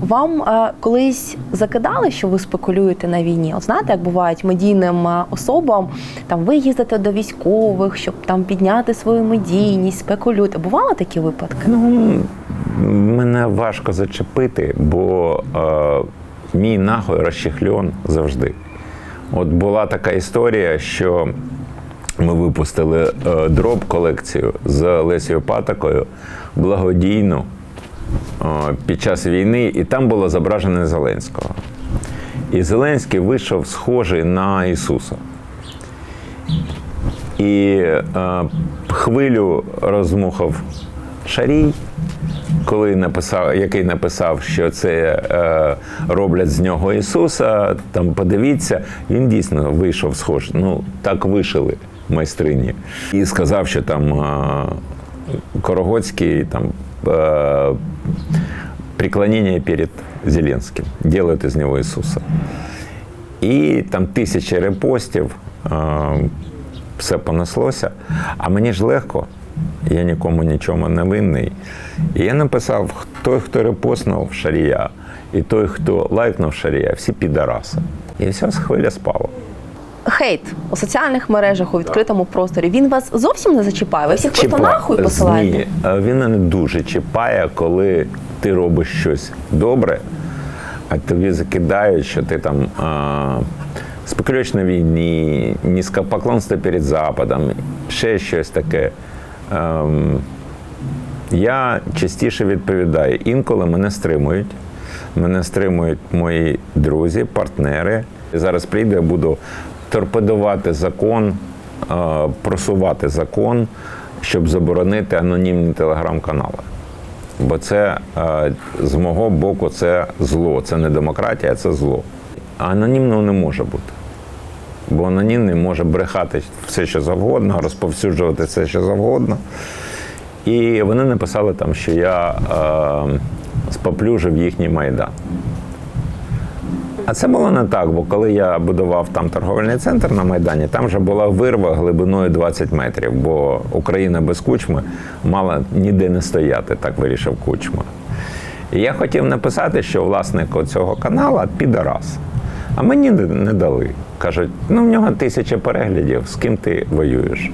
Вам е, колись закидали, що ви спекулюєте на війні? От знаєте, як бувають медійним е, особам, там ви їздите до військових, щоб там підняти свою медійність, спекулюєте. Бували такі випадки? Ну, мене важко зачепити, бо е, мій нахуй розчехльон завжди. От була така історія, що ми випустили е, дроб колекцію з Лесією Патакою благодійну під час війни, і там було зображено Зеленського. І Зеленський вийшов схожий на Ісуса. І е, хвилю розмухав Шарій, коли написав, який написав, що це е, роблять з нього Ісуса. Там подивіться, він дійсно вийшов схож. Ну так вишили майстрині. І сказав, що там е, Корогоцький там. Е, преклонение перед Зеленським, делает из него Ісуса. І там тисячі репостів, е, все понеслося. А мені ж легко, я нікому нічому не винний. І я написав: той, хто репостнув Шарія, і той, хто лайкнув Шарія, всі підараси. І вся хвиля спала. Хейт у соціальних мережах у відкритому просторі він вас зовсім не зачіпає. Ви всіх просто нахуй посилаєте. Ні, е, він мене дуже чіпає, коли ти робиш щось добре, а тобі закидають, що ти там а, спекулюєш на війні, низькопоклонство перед Западом, ще щось таке. Ем, я частіше відповідаю. Інколи мене стримують. Мене стримують мої друзі, партнери. Зараз прийде, я буду торпедувати закон, е, просувати закон, щоб заборонити анонімні телеграм-канали. Бо це е, з мого боку це зло. Це не демократія, це зло. Анонімного не може бути. Бо анонімний може брехати все, що завгодно, розповсюджувати все, що завгодно. І вони написали там, що я е, споплюжив їхній майдан. А це було не так, бо коли я будував там торговельний центр на Майдані, там вже була вирва глибиною 20 метрів, бо Україна без кучми мала ніде не стояти, так вирішив кучма. І я хотів написати, що власник цього каналу підарас. А мені не дали. Кажуть, ну в нього тисяча переглядів, з ким ти воюєш?